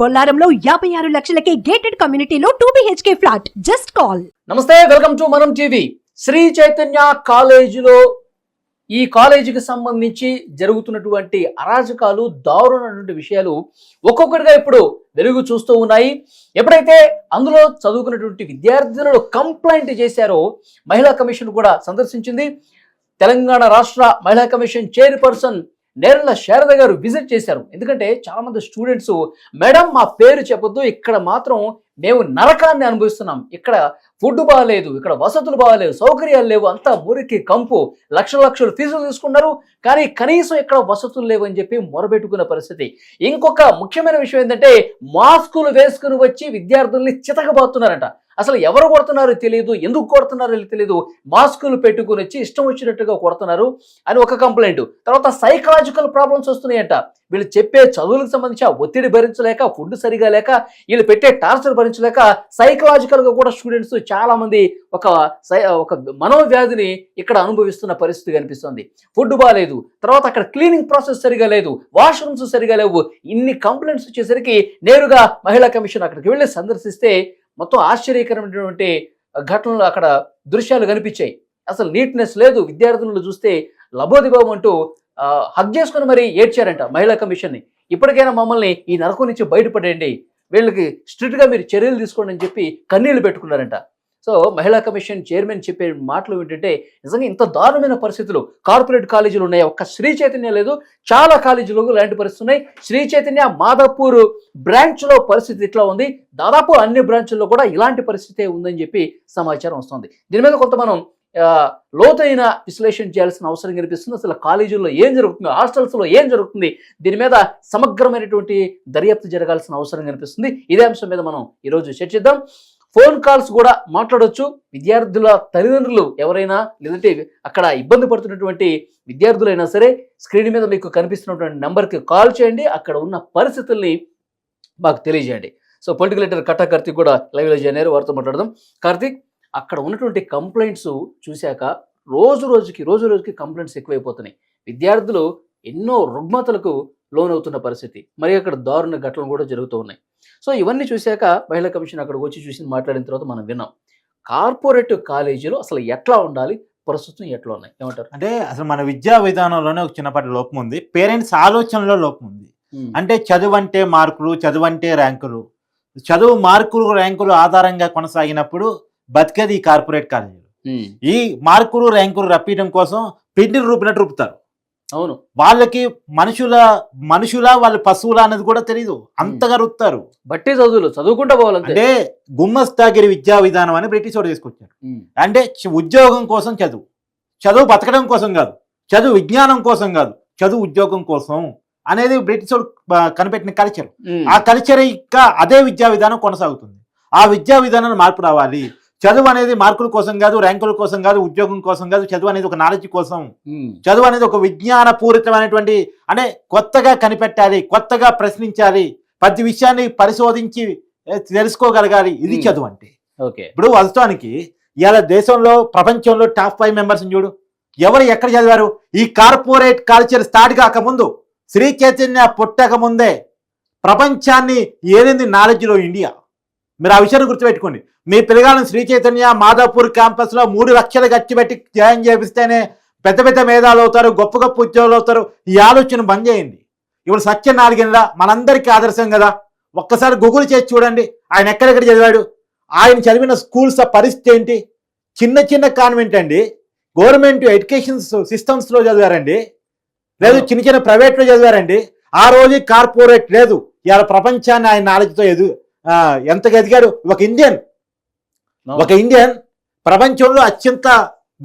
బొల్లారంలో యాభై ఆరు లక్షలకే గేటెడ్ కమ్యూనిటీలో two BHK flat just call నమస్తే welcome to Manam TV. Shri Chaitanya కాలేజీలో ఈ కాలేజీకి సంబంధించి జరుగుతున్నటువంటి అరాజకాలు దారుణమైనటువంటి విషయాలు ఒక్కొక్కటిగా ఇప్పుడు వెలుగు చూస్తూ ఉన్నాయి. ఎప్పుడైతే అందులో చదువుకున్నటువంటి విద్యార్థులను కంప్లైంట్ చేశారో మహిళా కమిషన్ కూడా సందర్శించింది. తెలంగాణ రాష్ట్ర మహిళా కమిషన్ చైర్పర్సన్ నేరల శారద గారు విజిట్ చేశారు. ఎందుకంటే చాలా మంది స్టూడెంట్స్ మేడం మా పేరు చెప్పొద్దు. ఇక్కడ మాత్రం మేము నరకాన్ని అనుభవిస్తున్నాం. ఇక్కడ ఫుడ్ బాగాలేదు ఇక్కడ వసతులు బాగాలేవు సౌకర్యాలు లేవు. అంతా మురికి కంపు. లక్షల లక్షలు ఫీజులు తీసుకున్నారు. కానీ కనీసం ఇక్కడ వసతులు లేవు అని చెప్పి మొరబెట్టుకున్న పరిస్థితి. ఇంకొక ముఖ్యమైన విషయం ఏంటంటే మాస్కులు వేసుకుని వచ్చి విద్యార్థుల్ని చితకబోతున్నారంట. అసలు ఎవరు కొడుతున్నారో తెలియదు ఎందుకు కొడుతున్నారో తెలియదు మాస్కులు పెట్టుకుని వచ్చి ఇష్టం వచ్చినట్టుగా కొడుతున్నారు అని ఒక కంప్లైంట్ తర్వాత సైకలాజికల్ ప్రాబ్లమ్స్ వస్తున్నాయంట. వీళ్ళు చెప్పే చదువులకు సంబంధించి ఆ ఒత్తిడి భరించలేక ఫుడ్ సరిగా లేక వీళ్ళు పెట్టే టార్చర్ భరించలేక సైకలాజికల్గా కూడా స్టూడెంట్స్ చాలామంది ఒక సై- ఒక మనోవ్యాధిని ఇక్కడ అనుభవిస్తున్న పరిస్థితి కనిపిస్తుంది. ఫుడ్ బాగాలేదు తర్వాత అక్కడ క్లీనింగ్ ప్రాసెస్ సరిగా లేదు. వాష్రూమ్స్ సరిగా లేవు. ఇన్ని కంప్లైంట్స్ వచ్చేసరికి నేరుగా మహిళా కమిషన్ అక్కడికి వెళ్ళి సందర్శిస్తే మొత్తం ఆశ్చర్యకరమైనటువంటి ఘటనలు అక్కడ దృశ్యాలు కనిపించాయి. అసలు నీట్నెస్ లేదు. విద్యార్థులను చూస్తే లబోదిబాబు అంటూ హక్ చేసుకుని మరీ ఏడ్చారంట మహిళా కమిషన్ని. ఇప్పటికైనా మమ్మల్ని ఈ నరకం నుంచి బయటపడేయండి. వీళ్ళకి స్ట్రిక్ట్గా మీరు చర్యలు తీసుకోండి అని చెప్పి కన్నీళ్ళు పెట్టుకున్నారంట. సో మహిళా కమిషన్ చైర్మన్ చెప్పే మాటలు ఏంటంటే నిజంగా ఇంత దారుణమైన పరిస్థితులు. కార్పొరేట్ కాలేజీలు ఉన్నాయి. ఒక్క శ్రీ చైతన్య లేదు. చాలా కాలేజీలు ఇలాంటి పరిస్థితులు ఉన్నాయి. శ్రీ చైతన్య మాదాపూర్ బ్రాంచ్లో పరిస్థితి ఇట్లా ఉంది. దాదాపు అన్ని బ్రాంచ్ల్లో కూడా ఇలాంటి పరిస్థితే ఉందని చెప్పి సమాచారం వస్తుంది. దీని మీద కొంత మనం లోతైన విశ్లేషణ చేయాల్సిన అవసరం కనిపిస్తుంది. అసలు కాలేజీల్లో ఏం జరుగుతుంది? హాస్టల్స్లో ఏం జరుగుతుంది? దీని మీద సమగ్రమైనటువంటి దర్యాప్తు జరగాల్సిన అవసరం కనిపిస్తుంది. ఇదే అంశం మీద మనం ఈరోజు చర్చిద్దాం. ఫోన్ కాల్స్ కూడా మాట్లాడవచ్చు విద్యార్థుల తల్లిదండ్రులు ఎవరైనా లేదంటే అక్కడ ఇబ్బంది పడుతున్నటువంటి విద్యార్థులైనా సరే స్క్రీన్ మీద మీకు కనిపిస్తున్నటువంటి నెంబర్కి కాల్ చేయండి. అక్కడ ఉన్న పరిస్థితుల్ని మాకు తెలియజేయండి. So political leader Katta Karthik కూడా లైవ్లో జాయిన్ వారితో మాట్లాడదాం. కార్తీక్ అక్కడ ఉన్నటువంటి కంప్లైంట్స్ చూశాక రోజు రోజుకి రోజు రోజుకి కంప్లైంట్స్ ఎక్కువైపోతున్నాయి. విద్యార్థులు ఎన్నో రుగ్మతలకు లోనవుతున్న పరిస్థితి. మరి అక్కడ దారుణ ఘటనలు కూడా జరుగుతూ ఉన్నాయి. సో ఇవన్నీ చూశాక మహిళా కమిషన్ అక్కడికి వచ్చి చూసి మాట్లాడిన తర్వాత మనం విన్నాం. కార్పొరేట్ కాలేజీలు అసలు ఎట్లా ఉండాలి? ప్రస్తుతం ఎట్లా ఉన్నాయి? ఏమంటారు? అంటే అసలు మన విద్యా విధానంలోనే ఒక చిన్నపాటి లోపం ఉంది. పేరెంట్స్ ఆలోచనలో లోపం ఉంది. అంటే చదువు అంటే మార్కులు చదువు అంటే ర్యాంకులు. చదువు మార్కులు ర్యాంకులు ఆధారంగా కొనసాగినప్పుడు బతికేది ఈ కార్పొరేట్ కాలేజీలు. ఈ మార్కులు ర్యాంకులు రప్పించడం కోసం పిండిని రూపినట్టు రూపుతారు. అవును. వాళ్ళకి మనుషుల మనుషుల వాళ్ళు పశువుల అనేది కూడా తెలియదు అంతగా రుత్తారు. బట్టి చదువులు చదువుకుంటా పోవాలంటే అంటే గుమ్మస్తాగిరి విద్యా విధానం అని బ్రిటిష్ వాడు తీసుకొచ్చారు అంటే ఉద్యోగం కోసం చదువు. చదువు బతకడం కోసం కాదు. చదువు విజ్ఞానం కోసం కాదు. చదువు ఉద్యోగం కోసం అనేది బ్రిటిష్ వాడు కనిపెట్టిన కల్చర్ ఆ కల్చర్ ఇంకా అదే విద్యా విధానం కొనసాగుతుంది. ఆ విద్యా విధానంలో మార్పు రావాలి. చదువు అనేది మార్కుల కోసం కాదు ర్యాంకుల కోసం కాదు ఉద్యోగం కోసం కాదు చదువు అనేది ఒక నాలెడ్జ్ కోసం. ఉమ్, చదువు అనేది ఒక విజ్ఞాన పూరితమైనటువంటి అంటే కొత్తగా కనిపెట్టాలి కొత్తగా ప్రశ్నించాలి ప్రతి విషయాన్ని పరిశోధించి తెలుసుకోగలగాలి. ఇది Hmm. చదువు అంటే. ఓకే ఇప్పుడు వాస్తవానికి ఇవాళ దేశంలో ప్రపంచంలో టాప్ ఫైవ్ మెంబర్స్ చూడు. ఎవరు ఎక్కడ చదివారు? ఈ కార్పొరేట్ కల్చర్ స్టార్ట్ కాకముందు శ్రీ చైతన్య పుట్టక ముందే ప్రపంచాన్ని ఏలింది నాలెడ్జ్లో ఇండియా. మీరు ఆ విషయాన్ని గుర్తుపెట్టుకోండి. మీ పిల్లగాలను శ్రీ చైతన్య మాదాపూర్ క్యాంపస్లో మూడు లక్షలు ఖర్చు పెట్టి జాయిన్ చేపిస్తేనే పెద్ద పెద్ద మేధాలు అవుతారు గొప్ప గొప్ప ఉద్యోగులు అవుతారు. ఈ ఆలోచన బంద్ చేయండి ఇప్పుడు సత్యనారాయణ మనందరికీ ఆదర్శం కదా. ఒక్కసారి గూగుల్ చేసి చూడండి. ఆయన ఎక్కడెక్కడ చదివాడు? ఆయన చదివిన స్కూల్స్ పరిస్థితి ఏంటి? చిన్న చిన్న కాన్వెంట్ అండి. గవర్నమెంట్ ఎడ్యుకేషన్ సిస్టమ్స్లో చదివారండి. లేదు చిన్న చిన్న ప్రైవేట్లో చదివారండి. ఆ రోజు కార్పొరేట్ లేదు. ఇవాళ ప్రపంచాన్ని ఆయన నాలెడ్జ్తో ఎదు ఎంతగా ఎదిగాడు? ఒక ఇండియన్. ఒక ఇండియన్ ప్రపంచంలో అత్యంత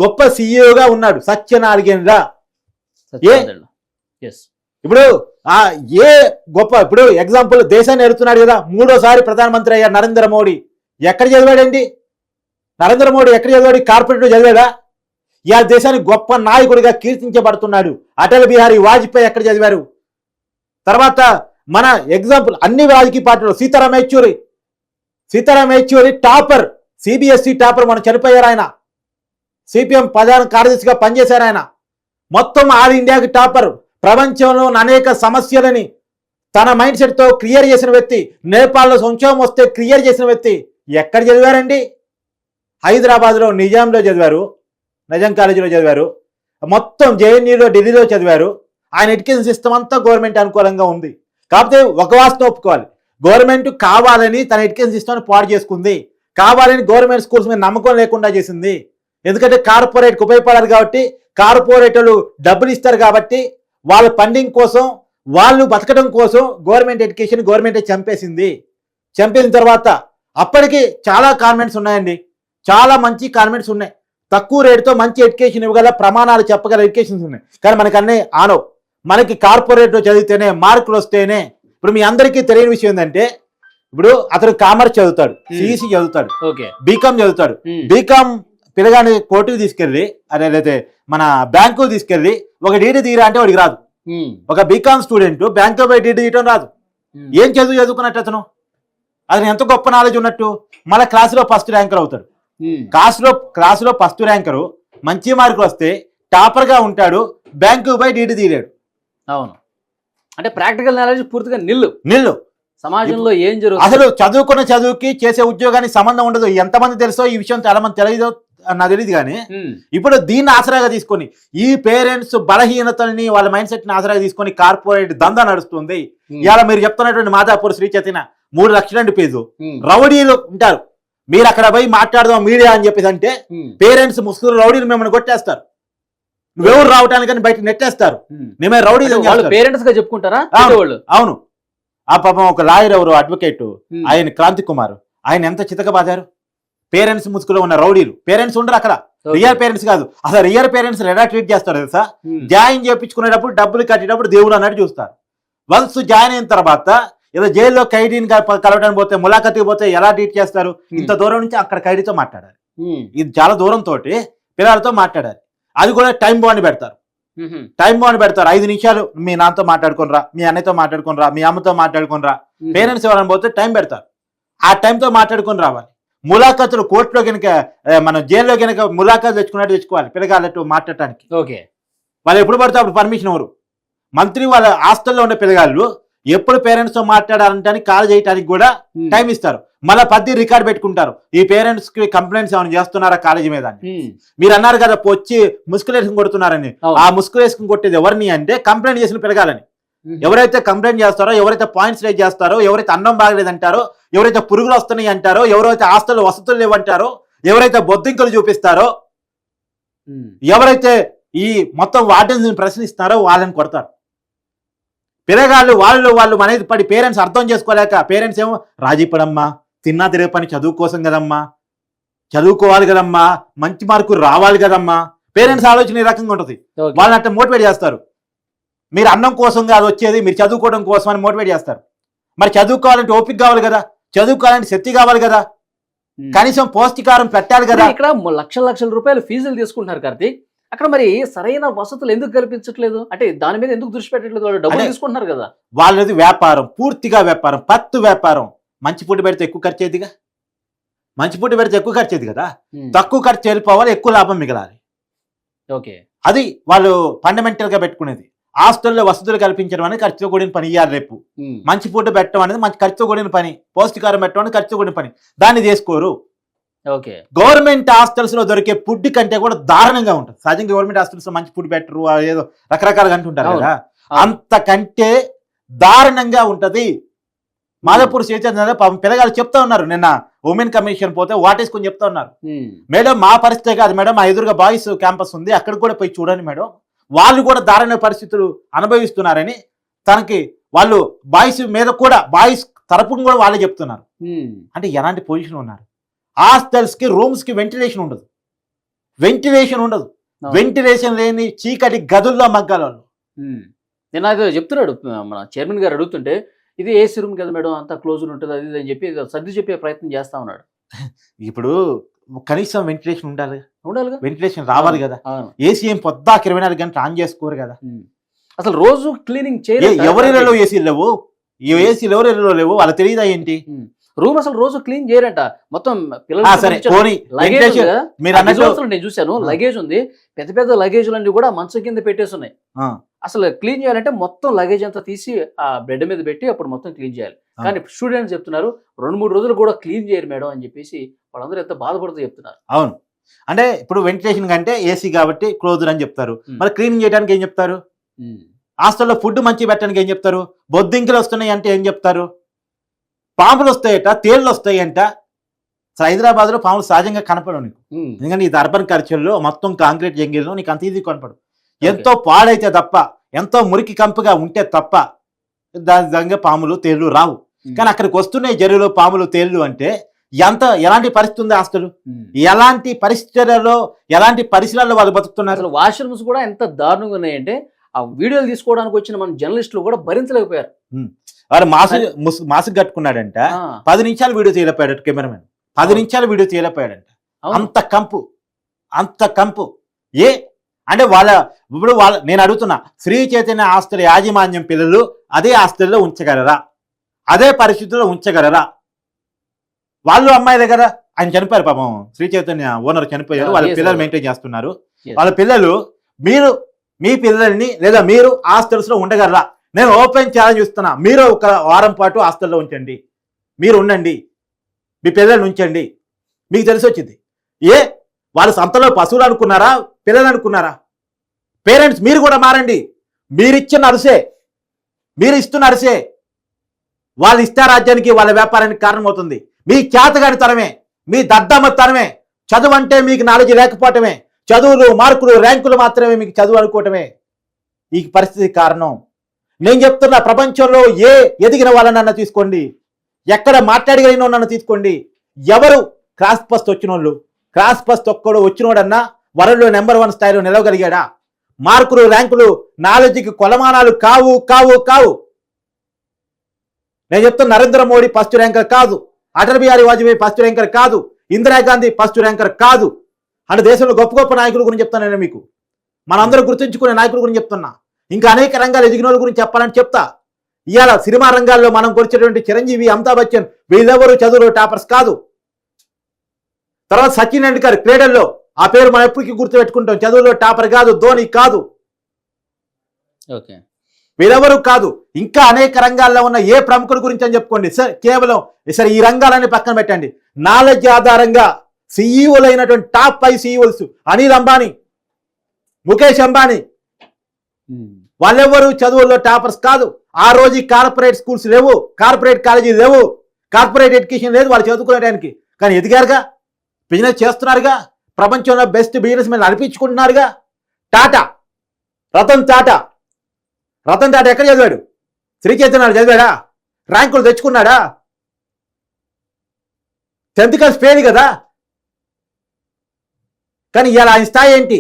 గొప్ప సీఈఓగా ఉన్నాడు. సత్యనారాయణ ఎస్ ఇప్పుడు ఆ ఏ గొప్ప ఇప్పుడు ఎగ్జాంపుల్ దేశాన్ని ఎడుతున్నాడు కదా. మూడోసారి ప్రధానమంత్రి అయ్యారు నరేంద్ర మోడీ. ఎక్కడ చదివాడండి? నరేంద్ర మోడీ ఎక్కడ చదివాడు? కార్పొరేట్ చదివాడా? ఇవాళ దేశానికి గొప్ప నాయకుడిగా కీర్తించబడుతున్నాడు. అటల్ బిహారీ వాజ్పేయి ఎక్కడ చదివారు? తర్వాత మన ఎగ్జాంపుల్ అన్ని రాజకీయ పార్టీలు. Sitaram Yechury Sitaram Yechury topper. CBSE topper మనం చనిపోయారు ఆయన. సిపిఎం ప్రధాన కార్యదర్శిగా పనిచేశారు ఆయన. మొత్తం ఆల్ ఇండియాకి టాపర్. ప్రపంచంలో అనేక సమస్యలని తన మైండ్ సెట్తో క్లియర్ చేసిన వ్యక్తి. నేపాల్లో సంక్షేమం వస్తే క్లియర్ చేసిన వ్యక్తి. ఎక్కడ చదివారండి? హైదరాబాద్లో నిజాంలో చదివారు. నిజాం కాలేజీలో చదివారు. మొత్తం జేఎన్యూలో ఢిల్లీలో చదివారు. ఆయన ఎడ్యుకేషన్ సిస్టమ్ అంతా గవర్నమెంట్ అనుకూలంగా ఉంది. కాకపోతే ఒక వాస్తవం ఒప్పుకోవాలి. గవర్నమెంట్ కావాలని తన ఎడ్యుకేషన్ సిస్టమ్ని పాడు చేసుకుంది. కావాలని గవర్నమెంట్ స్కూల్స్ మీద నమ్మకం లేకుండా చేసింది. ఎందుకంటే కార్పొరేట్కి ఉపయోగపడాలి కాబట్టి కార్పొరేటర్లు డబ్బులు ఇస్తారు కాబట్టి వాళ్ళ ఫండింగ్ కోసం వాళ్ళు బతకడం కోసం గవర్నమెంట్ ఎడ్యుకేషన్ గవర్నమెంటే చంపేసింది. చంపేసిన తర్వాత అప్పటికి చాలా కాన్వెంట్స్ ఉన్నాయండి. చాలా మంచి కాన్వెంట్స్ ఉన్నాయి. తక్కువ రేటుతో మంచి ఎడ్యుకేషన్ ఇవ్వగల ప్రమాణాలు చెప్పగల ఎడ్యుకేషన్స్ ఉన్నాయి. కానీ మనకు అన్నీ ఆనవు. మనకి కార్పొరేట్లో చదివితేనే మార్కులు వస్తేనే. ఇప్పుడు మీ అందరికీ తెలియని విషయం ఏంటంటే ఇప్పుడు అతను కామర్స్ చదువుతాడు సిఈసి చదువుతాడు ఓకే. బీకామ్ చదువుతాడు. బీకామ్ పిల్లగాని కోర్టుకు తీసుకెళ్ళి అదే లేకపోతే మన బ్యాంకు తీసుకెళ్ళి ఒక డీడీ తీరా అంటే వాడికి రాదు. ఉమ్. ఒక బీకామ్ స్టూడెంట్ బ్యాంకు పోయి డీడీ తీయటం రాదు. ఏం చదువు చదువుకున్నట్టు అతను? అతను ఎంత గొప్ప నాలెడ్జ్ ఉన్నట్టు? మళ్ళీ క్లాసులో ఫస్ట్ ర్యాంకర్ అవుతాడు. ఉమ్. క్లాసులో క్లాసులో ఫస్ట్ ర్యాంకరు మంచి మార్కులు వస్తే టాపర్గా ఉంటాడు బ్యాంకు పోయి డీడీ తీరాడు. అవును. అంటే ప్రాక్టికల్ నాలెడ్జ్ పూర్తిగా నిల్లు. నిల్లు. సమాజంలో ఏం జరుగుతుంది అసలు చదువుకున్న చదువుకి చేసే ఉద్యోగానికి సంబంధం ఉండదు ఎంతమంది తెలుసో ఈ విషయం చాలా మంది తెలియదు నాకు తెలియదు కానీ. ఇప్పుడు దీన్ని ఆసరాగా తీసుకొని ఈ పేరెంట్స్ బలహీనతల్ని వాళ్ళ మైండ్ సెట్ని ఆసరాగా తీసుకొని కార్పొరేట్ దందా నడుస్తుంది. ఇవాళ మీరు చెప్తున్నటువంటి మాదాపూర్ శ్రీ చైతన్య మూడు లక్షలండి ఉమ్. రౌడీలు ఉంటారు మీరు అక్కడ పోయి మాట్లాడదాం మీడియా అని చెప్పేసి అంటే. పేరెంట్స్ ముసుగురు రౌడీలు మిమ్మల్ని కొట్టేస్తారు నువ్వెవరు రావటానికని బయట నెట్టేస్తారు. మేమే వాళ్ళు పేరెంట్స్గా చెప్పుకుంటారా అవును. ఆ పాపం ఒక లాయర్ ఎవరు అడ్వకేట్ ఆయన క్రాంతి కుమార్. ఆయన ఎంత చితకబాదారు? పేరెంట్స్ ముసుగులో ఉన్న రౌడీలు. పేరెంట్స్ ఉండరు అక్కడ. రియల్ పేరెంట్స్ కాదు. అసలు రియల్ పేరెంట్స్ ఎలా ట్రీట్ చేస్తారు తెలుసా? జాయిన్ చేయించుకునేటప్పుడు డబ్బులు కట్టేటప్పుడు దేవుడు అన్నట్టు చూస్తారు. వన్స్ జాయిన్ అయిన తర్వాత ఏదో జైల్లో ఖైదీని కలవడానికి పోతే ములాఖత్కి పోతే ఎలా ట్రీట్ చేస్తారు? ఇంత దూరం నుంచి అక్కడ ఖైదీతో మాట్లాడాలి. ఇది చాలా దూరం తోటి పిల్లలతో మాట్లాడాలి. అది కూడా టైం బాండ్ పెడతారు. టైం బాండ్ పెడతారు. ఐదు నిమిషాలు మీ నాన్నతో మాట్లాడుకునిరా మీ అన్నయ్యతో మాట్లాడుకునిరా మీ అమ్మతో మాట్లాడుకునిరా. పేరెంట్స్ ఎవరైనా పోతే టైం పెడతారు. ఆ టైంతో మాట్లాడుకొని రావాలి. ములాఖతులు కోర్టులో కనుక మన జైల్లో కనుక ములాఖత్ తెచ్చుకున్నట్టు తెచ్చుకోవాలి పిల్లగాళ్ళట్టు మాట్లాడటానికి. ఓకే. వాళ్ళు ఎప్పుడు పడితే అప్పుడు పర్మిషన్ ఎవరు మంత్రి వాళ్ళ హాస్టల్లో ఉండే పిల్లగాళ్ళు ఎప్పుడు పేరెంట్స్తో మాట్లాడాలంటే కాల్ చేయడానికి కూడా టైం ఇస్తారు. మళ్ళీ పద్ది రికార్డ్ పెట్టుకుంటారు. ఈ పేరెంట్స్కి కంప్లైంట్స్ ఏమైనా చేస్తున్నారా కాలేజీ మీద మీరు అన్నారు కదా వచ్చి ముసుగులేసుకుని కొడుతున్నారని. ఆ ముసుగులేసుకుని కొట్టేది ఎవరిని అంటే కంప్లైంట్ చేసిన పిల్లగాలని ఎవరైతే కంప్లైంట్ చేస్తారో ఎవరైతే పాయింట్స్ రేజ్ చేస్తారో ఎవరైతే అన్నం బాగలేదంటారో ఎవరైతే పురుగులు వస్తున్నాయి అంటారో ఎవరైతే హాస్టల్ వసతులు లేవంటారో ఎవరైతే బొద్దింకలు చూపిస్తారో ఎవరైతే ఈ మొత్తం వార్డెన్స్ ప్రశ్నిస్తారో వాళ్ళని కొడతారు. పిల్లగాళ్ళు వాళ్ళు వాళ్ళు అనేది పడి పేరెంట్స్ అర్థం చేసుకోలేక పేరెంట్స్ ఏమో రాజీ పడమ్మా తిన్నా తిరిగే పని చదువు కోసం కదమ్మా? చదువుకోవాలి కదమ్మా? మంచి మార్కులు రావాలి కదమ్మా? పేరెంట్స్ ఆలోచన ఈ రకంగా ఉంటుంది. వాళ్ళని అట్లా మోటివేట్ చేస్తారు. మీరు అన్నం కోసం కాదు వచ్చేది మీరు చదువుకోవడం కోసం అని మోటివేట్ చేస్తారు. మరి చదువుకోవాలంటే ఓపిక కావాలి కదా? చదువుకోవాలంటే శక్తి కావాలి కదా? కనీసం పౌష్టికారం పెట్టాలి కదా? ఇక్కడ లక్షల లక్షల రూపాయలు ఫీజులు తీసుకుంటున్నారు కార్తీక్. అక్కడ మరి సరైన వసతులు ఎందుకు కల్పించట్లేదు? అంటే దాని మీద ఎందుకు దృష్టి పెట్టట్లేదు? వాళ్ళు డబ్బులు తీసుకుంటున్నారు కదా. వాళ్ళది వ్యాపారం పూర్తిగా వ్యాపారం పత్తు వ్యాపారం. మంచి ఫుడ్ పెడితే ఎక్కువ ఖర్చు అయ్యేదిగా మంచి ఫుడ్ పెడితే ఎక్కువ ఖర్చు అయ్యేది కదా తక్కువ ఖర్చు వెళ్ళిపోవాలి ఎక్కువ లాభం మిగలాలి. ఓకే. అది వాళ్ళు ఫండమెంటల్గా పెట్టుకునేది. హాస్టల్లో వసతులు కల్పించడం అనేది ఖర్చుతో కూడిన పని ఇవ్వాలి రేపు. మంచి ఫుడ్ పెట్టడం అనేది మంచి ఖర్చుతో కూడిన పని. పౌష్టికారం పెట్టడం అనేది ఖర్చుతో కూడిన పని. దాన్ని చేసుకోరు. ఓకే. గవర్నమెంట్ హాస్టల్స్లో దొరికే ఫుడ్ కంటే కూడా దారుణంగా ఉంటుంది. సహజంగా గవర్నమెంట్ హాస్టల్స్లో మంచి ఫుడ్ పెట్టరు ఏదో రకరకాలుగా అంటుంటారు. కదా. అంతకంటే దారుణంగా ఉంటది మాధవపూర్ పాపం పిల్లగాళ్ళు చెప్తా ఉన్నారు నిన్న ఉమెన్ కమిషన్ పోతే వాటేసుకొని చెప్తా ఉన్నారు. మేడం మా పరిస్థితే కాదు మేడం మా ఎదురుగా బాయ్స్ క్యాంపస్ ఉంది అక్కడ కూడా పోయి చూడండి మేడం. వాళ్ళు కూడా దారుణ పరిస్థితులు అనుభవిస్తున్నారని తనకి వాళ్ళు బాయ్స్ మీద కూడా బాయ్స్ తరపున కూడా వాళ్ళే చెప్తున్నారు. అంటే ఎలాంటి పొజిషన్ ఉన్నారు? హాస్టల్స్కి రూమ్స్కి వెంటిలేషన్ ఉండదు. వెంటిలేషన్ ఉండదు. వెంటిలేషన్ లేని చీకటి గదుల్లో మగ్గాల వాళ్ళు. నేను చెప్తున్నాడు మన చైర్మన్ గారు అడుగుతుంటే ఇది ఏసీ రూమ్ కదా మేడం అంతా క్లోజ్ ఉంటుంది అది ఇది అని చెప్పి సర్ది చెప్పే ప్రయత్నం చేస్తా ఉన్నాడు. ఇప్పుడు కనీసం వెంటిలేషన్ ఉండాలి. ఉండాలిగా? వెంటిలేషన్ రావాలి కదా. ఏసీ ఏం పొద్దాక ఇరవై నాలుగు గంటలు ఆన్ చేసుకోరు కదా. అసలు రోజు క్లీనింగ్ చేయలేదు ఎవరిలో ఏసీలు లేవు? ఈ ఏసీలు ఎవరిలో లేవు? వాళ్ళకి తెలియదా ఏంటి? రూమ్ అసలు రోజు క్లీన్ చేయరంట. మొత్తం పిల్లలు నేను చూశాను. లగేజ్ ఉంది. పెద్ద పెద్ద లగేజ్ అన్ని కూడా మంచం కింద పెట్టేసి ఉన్నాయి ఆ, అసలు క్లీన్ చేయాలంటే మొత్తం లగేజ్ అంతా తీసి ఆ బెడ్ మీద పెట్టి అప్పుడు మొత్తం క్లీన్ చేయాలి. కానీ స్టూడెంట్స్ చెప్తున్నారు రెండు మూడు రోజులు కూడా క్లీన్ చేయరు మేడం అని చెప్పేసి వాళ్ళందరూ ఎంత బాధపడుతూ చెప్తున్నారు. అవును. అంటే ఇప్పుడు వెంటిలేషన్ కంటే ఏసీ కాబట్టి క్లోజ్డ్ అని చెప్తారు. మరి క్లీనింగ్ చేయడానికి ఏం చెప్తారు? హాస్టల్లో ఫుడ్ మంచి పెట్టడానికి ఏం చెప్తారు? బొద్దింకలు వస్తున్నాయి అంటే ఏం చెప్తారు? పాములు వస్తాయట తేళ్ళు వస్తాయంట. హైదరాబాద్లో పాములు సహజంగా కనపడవు నీకు. ఎందుకంటే ఇది అర్బన్ కల్చర్లో మొత్తం కాంక్రీట్ జంగిల్లో నీకు అంత ఈజీ కనపడు ఎంతో పాడైతే తప్ప ఎంతో మురికి కంపుగా ఉంటే తప్ప దాని దానిగా పాములు తేళ్ళు రావు. కానీ అక్కడికి వస్తున్నాయి జరువులు పాములు తేళ్ళు అంటే ఎంత ఎలాంటి పరిస్థితి ఉంది హాస్టల్? ఉమ్. ఎలాంటి పరిస్థితులలో ఎలాంటి పరిసరాల్లో వాళ్ళు బతుకుతున్నారు? అసలు వాష్రూమ్స్ కూడా ఎంత దారుణంగా ఉన్నాయంటే ఆ వీడియోలు తీసుకోవడానికి వచ్చిన మన జర్నలిస్టులు కూడా భరించలేకపోయారు. వాడు మాస్క్ ముస్- మాస్క్ కట్టుకున్నాడంట పది నిమిషాలు వీడియో తీయలేపాడు కెమెరామెన్. పది. నిమిషాలు వీడియో తీయలేపాడంట అవును. అంత కంపు. అంత కంపు. ఏ అంటే వాళ్ళ ఇప్పుడు వాళ్ళ నేను అడుగుతున్నా శ్రీ చైతన్య హాస్టల్ యాజమాన్యం పిల్లలు అదే హాస్టల్లో ఉంచగలరా? అదే పరిస్థితుల్లో ఉంచగలరా? వాళ్ళు అమ్మాయి దగ్గర ఆయన చనిపోయారు పాపం. శ్రీ చైతన్య ఓనర్ చనిపోయారు వాళ్ళ పిల్లలు. మెయింటైన్ చేస్తున్నారు. వాళ్ళ పిల్లలు మీరు మీ పిల్లల్ని లేదా మీరు హాస్టల్స్లో ఉండగలరా? నేను ఓపెన్ ఛాలెంజ్ ఇస్తున్నా. మీరు ఒక వారం పాటు హాస్టల్లో ఉంచండి. మీరు ఉండండి. మీ పిల్లల్ని ఉంచండి. మీకు తెలిసి వచ్చింది ఏ వాళ్ళు సంతలో పశువులు అనుకున్నారా? పిల్లలు అనుకున్నారా పేరెంట్స్ మీరు కూడా మారండి. మీరు ఇచ్చిన అరిసే మీరు ఇస్తున్న అరిసే వాళ్ళ ఇష్టారాజ్యానికి వాళ్ళ వ్యాపారానికి కారణమవుతుంది. మీ చేతగాడితనమే మీ దద్దమ్మతనమే చదువు అంటే మీకు నాలెడ్జ్ లేకపోవటమే చదువులు మార్కులు ర్యాంకులు మాత్రమే మీకు చదువు అనుకోవటమే ఈ పరిస్థితి కారణం. నేను చెప్తున్న ప్రపంచంలో ఏ ఎదిగిన వాళ్ళనన్నా తీసుకోండి. ఎక్కడ మాట్లాడగలిగిన నన్ను తీసుకోండి. ఎవరు క్రాస్ పస్ట్ వచ్చిన వాళ్ళు క్రాస్ పస్ట్ ఒక్కడు వచ్చినోడన్నా వరల్డ్లో నెంబర్ వన్ స్థాయిలో నిలవగలిగాడా? మార్కులు ర్యాంకులు నాలెడ్జ్కి కొలమానాలు కావు కావు కావు. నేను చెప్తాను నరేంద్ర మోడీ ఫస్ట్ ర్యాంకర్ కాదు. అటల్ బిహారీ వాజ్పేయి ఫస్ట్ ర్యాంకర్ కాదు. ఇందిరాగాంధీ ఫస్ట్ ర్యాంకర్ కాదు. అంటే దేశంలో గొప్ప గొప్ప నాయకుల గురించి చెప్తాను నేను మీకు. మనందరూ గుర్తుంచుకునే నాయకుల గురించి చెప్తున్నా. ఇంకా అనేక రంగాలు ఎదిగిన గురించి చెప్పాలని చెప్తా. ఇవాళ సినిమా రంగాల్లో మనం కొలిచేటువంటి చిరంజీవి అమితాబ్ బచ్చన్ వీళ్ళెవరు చదువులో టాపర్స్ కాదు. తర్వాత సచిన్ టెండూల్కర్ క్రీడల్లో ఆ పేరు మనం ఎప్పటికీ గుర్తుపెట్టుకుంటాం. చదువులో టాపర్ కాదు ధోని కాదు. ఓకే. వీరెవరు కాదు. ఇంకా అనేక రంగాల్లో ఉన్న ఏ ప్రముఖుల గురించి అని చెప్పుకోండి. సార్ కేవలం సరే ఈ రంగాలని పక్కన పెట్టండి. నాలెడ్జ్ ఆధారంగా సీఈఓలు అయినటువంటి టాప్ ఫైవ్ సీఈఓల్స్ అనిల్ అంబానీ ముఖేష్ అంబానీ. ఉమ్. వాళ్ళెవ్వరు చదువుల్లో టాపర్స్ కాదు. ఆ రోజు కార్పొరేట్ స్కూల్స్ లేవు కార్పొరేట్ కాలేజీలు లేవు కార్పొరేట్ ఎడ్యుకేషన్ లేదు వాళ్ళు చదువుకునేటానికి కానీ ఎదిగారుగా? బిజినెస్ చేస్తున్నారుగా? ప్రపంచంలో బెస్ట్ బిజినెస్ మీద నడిపించుకుంటున్నారుగా టాటా. రతన్ టాటా. రతన్ టాటా ఎక్కడ చదివాడు? శ్రీ చదివాడా? ర్యాంకులు తెచ్చుకున్నాడా? టెన్త్ క్లాస్ ఫెయిల్ కదా. కానీ ఇలా ఆయన స్థాయి ఏంటి?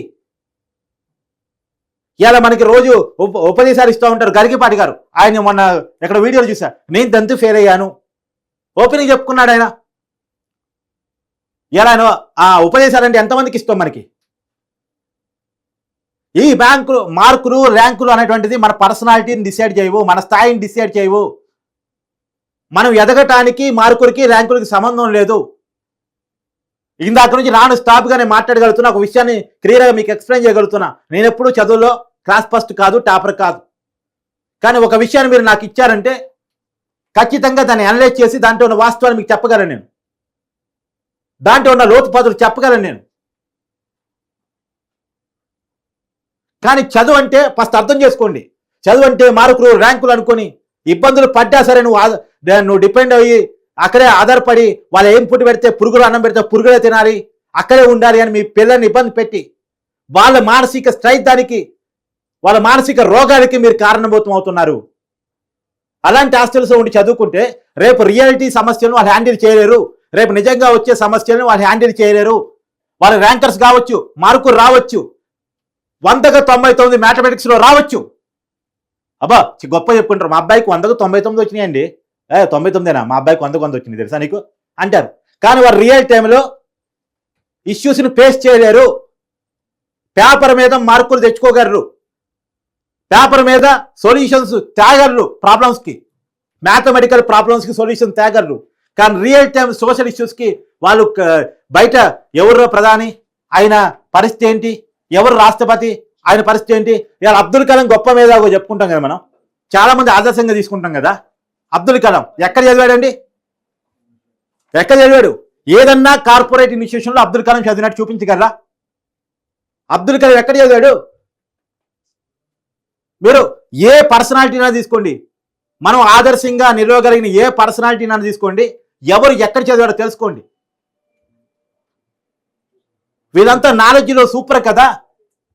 ఇవాళ మనకి రోజు ఉప ఉపదేశాలు ఇస్తూ ఉంటారు గరికిపాటి గారు. ఆయన మొన్న ఎక్కడ వీడియోలు చూసా నేను టెన్త్ ఫెయిల్ అయ్యాను. ఓపెనింగ్ చెప్పుకున్నాడు ఆయన. ఎలానో ఆ ఉపదేశాలంటే ఎంతమందికి ఇస్తాం మనకి? ఈ బ్యాంకులు మార్కులు ర్యాంకులు అనేటువంటిది మన పర్సనాలిటీని డిసైడ్ చేయవు మన స్థాయిని డిసైడ్ చేయవు. మనం ఎదగటానికి మార్కులకి ర్యాంకులకి సంబంధం లేదు. ఇందాక నుంచి నాను స్టాప్గానే మాట్లాడగలుగుతున్నా ఒక విషయాన్ని క్లియర్గా మీకు ఎక్స్ప్లెయిన్ చేయగలుగుతున్నా. నేను ఎప్పుడు చదువులో క్లాస్ ఫస్ట్ కాదు టాపర్ కాదు. కానీ ఒక విషయాన్ని మీరు నాకు ఇచ్చారంటే ఖచ్చితంగా దాన్ని అనలైజ్ చేసి దాంట్లో ఉన్న వాస్తవాన్ని మీకు చెప్పగలను నేను. దాంట్లో ఉన్న లోతుపాతులు చెప్పగలను నేను. కానీ చదువు అంటే ఫస్ట్ అర్థం చేసుకోండి. చదువు అంటే మార్కులు ర్యాంకులు అనుకొని ఇబ్బందులు పడ్డా సరే నువ్వు నువ్వు డిపెండ్ అయ్యి అక్కడే ఆధారపడి వాళ్ళు ఏం పుట్టి పెడితే పురుగులు అన్నం పెడితే పురుగులే తినాలి అక్కడే ఉండాలి అని మీ పిల్లల్ని ఇబ్బంది పెట్టి వాళ్ళ మానసిక స్థైర్యానికి వాళ్ళ మానసిక రోగాలకి మీరు కారణభూతం అవుతున్నారు. అలాంటి హాస్టల్స్ ఉండి చదువుకుంటే రేపు రియాలిటీ సమస్యలను వాళ్ళు హ్యాండిల్ చేయలేరు. రేపు నిజంగా వచ్చే సమస్యలను వాళ్ళు హ్యాండిల్ చేయలేరు. వాళ్ళ ర్యాంకర్స్ కావచ్చు మార్కులు రావచ్చు. వందకు తొంభై తొమ్మిది మ్యాథమెటిక్స్లో రావచ్చు. అబ్బా గొప్ప చెప్పుకుంటారు. మా అబ్బాయికి వందకు తొంభై తొమ్మిది వచ్చినాయండి. ఏ తొంభై తొమ్మిదేనా? మా అబ్బాయికి వందకు వంద వచ్చింది తెలుసా నీకు? అంటారు. కానీ వారు రియల్ టైంలో ఇష్యూస్ని ఫేస్ చేయలేరు. పేపర్ మీద మార్కులు తెచ్చుకోగలరు. పేపర్ మీద సొల్యూషన్స్ తేగలరు ప్రాబ్లమ్స్కి మ్యాథమెటికల్ ప్రాబ్లమ్స్కి సొల్యూషన్ తేగలరు. కానీ రియల్ టైం సోషల్ ఇష్యూస్కి వాళ్ళు బయట ఎవరు ప్రధాని? ఆయన పరిస్థితి ఏంటి? ఎవరు రాష్ట్రపతి? ఆయన పరిస్థితి ఏంటి? ఇవాళ అబ్దుల్ కలాం గొప్ప మేధావిగా చెప్పుకుంటాం కదా మనం. చాలామంది ఆదర్శంగా తీసుకుంటాం కదా. అబ్దుల్ కలాం ఎక్కడ చదివాడండి? ఎక్కడ చదివాడు? ఏదన్నా కార్పొరేట్ ఇన్స్టిట్యూషన్లో అబ్దుల్ కలాం చదివినట్టు చూపించగలరా? అబ్దుల్ కలాం ఎక్కడ చదివాడు? మీరు ఏ పర్సనాలిటీనా తీసుకోండి. మనం ఆదర్శంగా నిలవగలిగిన ఏ పర్సనాలిటీనా తీసుకోండి. ఎవరు ఎక్కడ చదివాడో తెలుసుకోండి. వీళ్ళంతా నాలెడ్జ్లో సూపర్ కదా.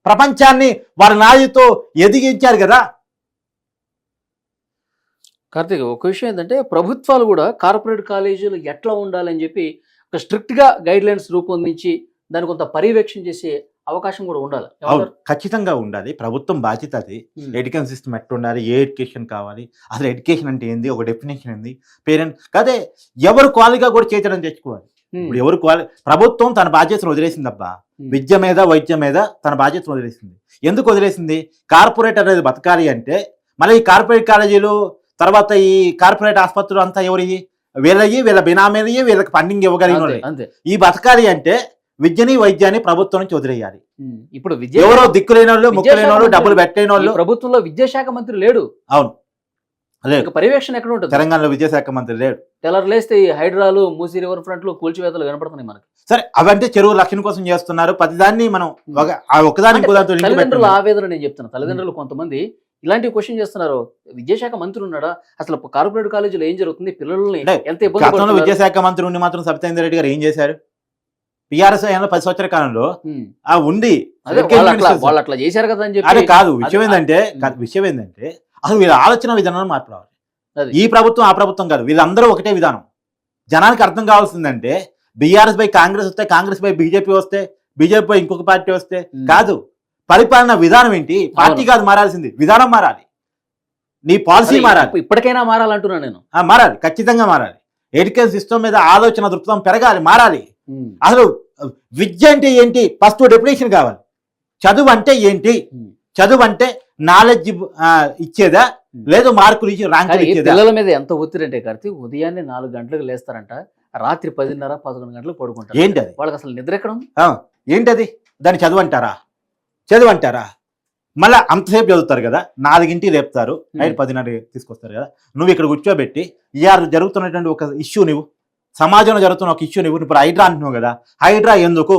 ప్రపంచాన్ని వారి నాలెడ్జ్తో ఎదిగించారు కదా. కార్తీక్ ఒక విషయం ఏంటంటే ప్రభుత్వాలు కూడా కార్పొరేట్ కాలేజీలు ఎట్లా ఉండాలని చెప్పి ఒక స్ట్రిక్ట్గా గైడ్లైన్స్ రూపొందించి దాన్ని కొంత పర్యవేక్షణ చేసే అవకాశం కూడా ఉండాలి. అవును? ఖచ్చితంగా ఉండాలి. ప్రభుత్వం బాధ్యత అది. ఎడ్యుకేషన్ సిస్టమ్ ఎట్లా ఉండాలి ఏ ఎడ్యుకేషన్ కావాలి? అసలు ఎడ్యుకేషన్ అంటే ఏంది? ఒక డెఫినేషన్ ఏంది? పేరెంట్ అదే ఎవరు క్వాలిగా కూడా చేతడం తెచ్చుకోవాలి. ఇప్పుడు ఎవరు క్వాలి ప్రభుత్వం తన బాధ్యతను వదిలేసిందబ్బా. విద్య మీద వైద్యం మీద తన బాధ్యతను వదిలేసింది. ఎందుకు వదిలేసింది? కార్పొరేట్ అనేది బతకాలి అంటే మళ్ళీ ఈ కార్పొరేట్ కాలేజీలు తర్వాత ఈ కార్పొరేట్ ఆసుపత్రులు అంతా ఎవరి వీళ్ళయి వీళ్ళ బినామీలయి వీళ్ళకి ఫండింగ్ ఇవ్వగలిగిన ఈ బతకాలి అంటే విద్యని వైద్యాన్ని ప్రభుత్వం నుంచి వదిలేయాలి. ఇప్పుడు విద్య ఎవరో దిక్కులేని వాళ్ళు ముక్కులేని వాళ్ళు డబ్బులు పెట్టలేని వాళ్ళు ప్రభుత్వంలో విద్యాశాఖ మంత్రి లేడు. అవును. లేదు పర్యవేక్షణ ఎక్కడ ఉంటుంది? తెలంగాణలో విద్యాశాఖ మంత్రి లేడు. తెల్లరు లేస్తే ఈ హైడ్రాలు మూసీ రివర్ ఫ్రంట్లో కూల్చివేతలు కనపడుతున్నాయి మనకి. సరే అవంటే చెరువు రక్షణ కోసం చేస్తున్నారు. ప్రతిదాన్ని మనం ఒకదాని తల్లిదండ్రుల. ఆవేదన నేను చెప్తాను తల్లిదండ్రులు కొంతమంది ఇలాంటి క్వశ్చన్ చేస్తున్నారు. విద్యాశాఖ మంత్రి ఉన్నాడా? అసలు కార్పొరేట్ కాలేజీలో ఏం జరుగుతుంది? పిల్లల్ని ఎంత ఇబ్బంది? విద్యాశాఖ మంత్రి ఉండి మాత్రం సత్యేంద్ర రెడ్డి గారు ఏం చేశారు? టీఆర్ఎస్ అయిన పది సంవత్సరాల కాలంలో. ఆ ఉండి అదే వాళ్ళు అట్లా చేశారు కదా అని అదే చెప్పి కాదు విషయం ఏంటంటే విషయం ఏంటంటే అసలు వీళ్ళ ఆలోచన విధానాన్ని మార్పు రావాలి అది. ఈ ప్రభుత్వం ఆ ప్రభుత్వం కాదు వీళ్ళందరూ ఒకటే విధానం జనానికి అర్థం కావాల్సిందంటే బీఆర్ఎస్ బై కాంగ్రెస్ వస్తే కాంగ్రెస్ బై బీజేపీ వస్తే బీజేపీ బై ఇంకొక పార్టీ వస్తే. కాదు పరిపాలన విధానం ఏంటి పార్టీ. కాదు మారాల్సింది విధానం మారాలి నీ పాలసీ మారాలి ఇప్పు- ఇప్పటికైనా మారాలంటున్నాను నేను మారాలి ఖచ్చితంగా మారాలి ఎడ్యుకేషన్ సిస్టమ్ మీద ఆలోచన దృక్పథం పెరగాలి మారాలి. అసలు విద్య అంటే ఏంటి? ఫస్ట్ డెఫినేషన్ కావాలి. చదువు అంటే ఏంటి? ఉమ్. చదువు అంటే నాలెడ్జ్ ఇచ్చేదా? లేదు మార్కులు ఇచ్చి ఇచ్చేదా? పిల్లల మీద ఎంత ఒత్తిడి అంటే కార్తీక్ ఉదయాన్నే నాలుగు గంటలకు లేస్తారంట. రాత్రి పదిన్నర పదకొండు గంటలకు పడుకుంటారు ఏంటి అది వాళ్ళకి అసలు నిద్ర ఎక్కడ ఏంటది? దాన్ని చదువు అంటారా? చదువు అంటారా? మళ్ళీ అంతసేపు చదువుతారు కదా? నాలుగింటికి లేపుతారు. నైట్ పదిన్నర తీసుకొస్తారు కదా? నువ్వు ఇక్కడ కూర్చోబెట్టి ఇవాళ జరుగుతున్నటువంటి ఒక ఇష్యూ నువ్వు. సమాజంలో జరుగుతున్న ఒక ఇష్యూ నువ్వు ఇప్పుడు హైడ్రా అంటున్నావు కదా. హైడ్రా ఎందుకు?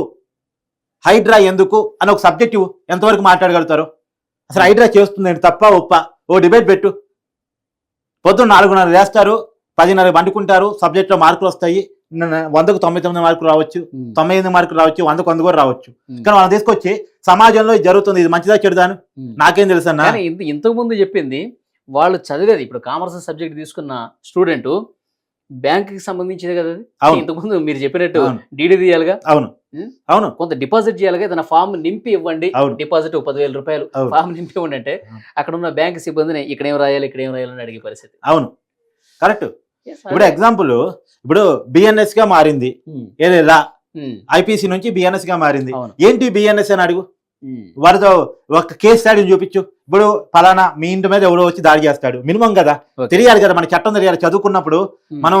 హైడ్రా ఎందుకు? అని ఒక సబ్జెక్ట్ ఇవ్వు ఎంతవరకు మాట్లాడగలుగుతారు? అసలు హైడ్రా చేస్తుంది తప్ప ఒప్ప? ఓ డిబేట్ పెట్టు. పొద్దున్న నాలుగున్నర వేస్తారు పదిన్నర వండుకుంటారు సబ్జెక్ట్లో మార్కులు వస్తాయి. వందకు తొంభై తొమ్మిది మార్కులు రావచ్చు. తొంభై ఎనిమిది మార్కులు రావచ్చు వందకు వంద కూడా రావచ్చు. కానీ మనం తీసుకొచ్చి సమాజంలో జరుగుతుంది ఇది మంచిదా చెడుదాను. నాకేం తెలుసు అన్న? ఇంతకు ముందు చెప్పింది వాళ్ళు చదివేది ఇప్పుడు కామర్స్ సబ్జెక్ట్ తీసుకున్న స్టూడెంట్ బ్యాంక్కి సంబంధించింది కదా అది? అవును. ఇంతకు ముందు మీరు చెప్పినట్టు. డీడీ తీయాలిగా? అవును. అవును. కొంత డిపాజిట్ చేయాలిగా? తన ఫామ్ నింపి ఇవ్వండి. డిపాజిట్ పదివేల రూపాయలు. ఫామ్ నింపి ఇవ్వండి అంటే. అక్కడ ఉన్న బ్యాంక్ సిబ్బందిని ఇక్కడ ఏం రాయాలి ఇక్కడ ఏం రాయాలని అడిగే పరిస్థితి. అవును. కరెక్ట్. ఇప్పుడు ఎగ్జాంపుల్ ఇప్పుడు బిఎన్ఎస్గా మారింది. ఏదేలా ఉమ్, ఐపీసీ నుంచి బిఎన్ఎస్గా మారింది. ఏంటి బిఎన్ఎస్ అని అడుగు? వారితో ఒక కేస్ స్టడీని చూపించు. ఇప్పుడు ఫలానా మీ ఇంటి మీద ఎవడో వచ్చి దాడి చేస్తాడు. మినిమం కదా. తెలియాలి కదా మన చట్టం తెలియాలి. చదువుకున్నప్పుడు మనం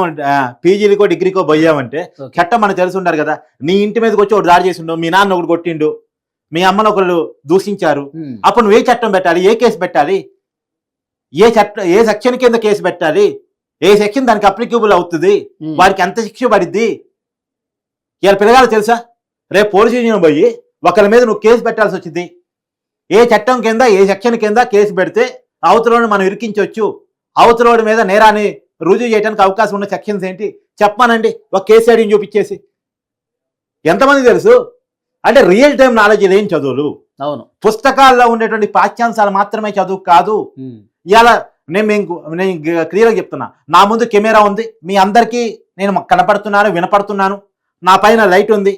పీజీలకో డిగ్రీకో పోయామంటే. చట్టం మనకు తెలిసి ఉండాలి కదా. నీ ఇంటి మీదకి వచ్చి ఒకటి దాడి చేసిండు మీ నాన్న ఒకటి కొట్టిండు మీ అమ్మను ఒకళ్ళు దూషించారు. అప్పుడు నువ్వు ఏ చట్టం పెట్టాలి? ఏ కేసు పెట్టాలి? ఏ చట్టం ఏ సెక్షన్ కింద కేసు పెట్టాలి? ఏ సెక్షన్ దానికి అప్లికబుల్ అవుతుంది? వారికి ఎంత శిక్ష పడిద్ది? ఇలా పిల్లగాలు తెలుసా? రేపు పోలీస్ స్టేషన్ పోయి ఒకరి మీద నువ్వు కేసు పెట్టాల్సి వచ్చింది. ఏ చట్టం కింద ఏ సెక్షన్ కింద కేసు పెడితే అవతలని మనం ఇరికించవచ్చు. అవతలోడి మీద నేరాన్ని రుజువు చేయడానికి అవకాశం ఉన్న సెక్షన్స్ ఏంటి? చెప్పానండి ఒక కేసు ఐడిని చూపించేసి. ఎంతమంది తెలుసు? అంటే రియల్ టైం నాలెడ్జ్ లేని చదువులు. అవును. పుస్తకాల్లో ఉండేటువంటి పాఠ్యాంశాలు మాత్రమే చదువు కాదు. ఇవాళ నేను నేను క్లియర్గా చెప్తున్నా. నా ముందు కెమెరా ఉంది. మీ అందరికీ నేను కనపడుతున్నాను వినపడుతున్నాను. నా పైన లైట్ ఉంది.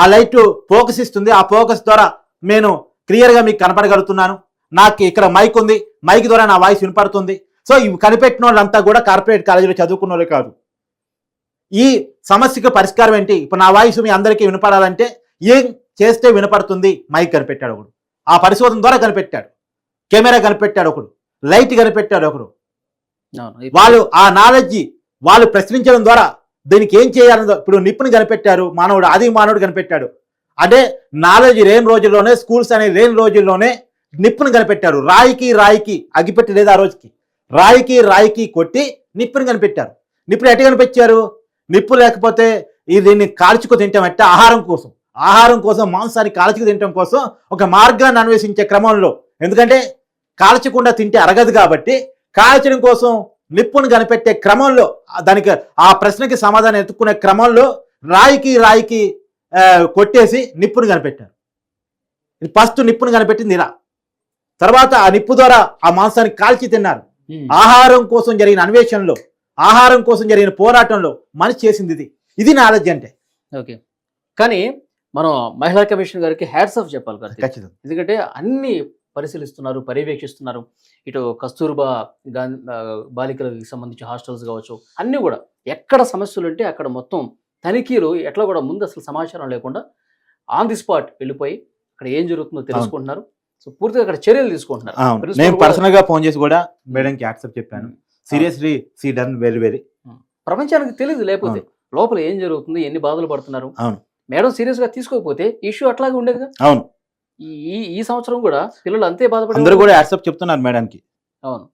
ఆ లైట్ ఫోకస్ ఇస్తుంది. ఆ ఫోకస్ ద్వారా నేను క్లియర్గా మీకు కనపడగలుగుతున్నాను. నాకు ఇక్కడ మైక్ ఉంది. మైక్ ద్వారా నా వాయిస్ వినపడుతుంది. సో ఇవి కనిపెట్టిన వాళ్ళంతా కూడా కార్పొరేట్ కాలేజీలో చదువుకున్న వాళ్ళే కాదు. ఈ సమస్యకు పరిష్కారం ఏంటి? ఇప్పుడు నా వాయిస్ మీ అందరికీ వినపడాలంటే ఏం చేస్తే వినపడుతుంది? మైక్ కనిపెట్టాడు ఒకడు. ఆ పరిశోధన ద్వారా కనిపెట్టాడు. కెమెరా కనిపెట్టాడు ఒకడు. లైట్ కనిపెట్టాడు ఒకడు. వాళ్ళు ఆ నాలెడ్జ్ వాళ్ళు ప్రశ్నించడం ద్వారా దీనికి ఏం చేయాలన్నదో ఇప్పుడు నిప్పుని కనిపెట్టారు మానవుడు ఆది మానవుడు కనిపెట్టాడు. అంటే నాలెడ్జ్ లేని రోజుల్లోనే స్కూల్స్ అనే లేని రోజుల్లోనే నిప్పుని కనిపెట్టారు. రాయికి రాయికి అగిపెట్టి లేదు ఆ రోజుకి. రాయికి రాయికి కొట్టి నిప్పుని కనిపెట్టారు. నిప్పుని ఎట్ట కనిపెట్టారు? నిప్పు లేకపోతే ఈ దీన్ని కాల్చుకు తింటామంటే ఆహారం కోసం. ఆహారం కోసం మాంసాన్ని కాల్చుకు తినటం కోసం ఒక మార్గాన్ని అన్వేషించే క్రమంలో. ఎందుకంటే కాల్చకుండా తింటే అరగదు కాబట్టి కాల్చడం కోసం నిప్పును కనిపెట్టే క్రమంలో దానికి ఆ ప్రశ్నకి సమాధానం ఎత్తుకునే క్రమంలో రాయికి రాయికి కొట్టేసి నిప్పును కనిపెట్టారు. ఇది ఫస్ట్ నిప్పును కనిపెట్టింది ఇలా. తర్వాత ఆ నిప్పు ద్వారా ఆ మాంసాన్ని కాల్చి తిన్నారు. ఆహారం కోసం జరిగిన అన్వేషణలో ఆహారం కోసం జరిగిన పోరాటంలో మనిషి చేసింది ఇది. ఇది నాలెడ్జ్ అంటే. ఓకే. కానీ మనం మహిళా కమిషన్ గారికి హ్యాట్స్ ఆఫ్ చెప్పాలి ఖచ్చితంగా. ఎందుకంటే అన్ని పరిశీలిస్తున్నారు పర్యవేక్షిస్తున్నారు. ఇటు కస్తూర్బా గాంధీ బాలికలకు సంబంధించి హాస్టల్స్ కావచ్చు అన్నీ కూడా ఎక్కడ సమస్యలు ఉంటే అక్కడ మొత్తం తనిఖీలు ఎట్లా కూడా ముందు అసలు సమాచారం లేకుండా ఆన్ ది స్పాట్ వెళ్ళిపోయి అక్కడ ఏం జరుగుతుందో తెలుసుకుంటున్నారు. సో పూర్తిగా అక్కడ చర్యలు తీసుకుంటున్నారు. నేను పర్సనల్గా ఫోన్ చేసి కూడా మేడంకి యాక్సెప్ట్ చెప్పాను. Seriously see done very very ప్రపంచానికి తెలియదు లేకపోతే లోపల ఏం జరుగుతుంది ఎన్ని బాధలు పడుతున్నారు. మేడం సీరియస్గా తీసుకోకపోతే ఇష్యూ అట్లాగే ఉండేదిగా? అవును. ఈ- ఈ సంవత్సరం కూడా పిల్లలు అంతే బాధపడి అందరూ కూడా యాక్సెప్ట్ చెప్తున్నారు మేడంకి. అవును.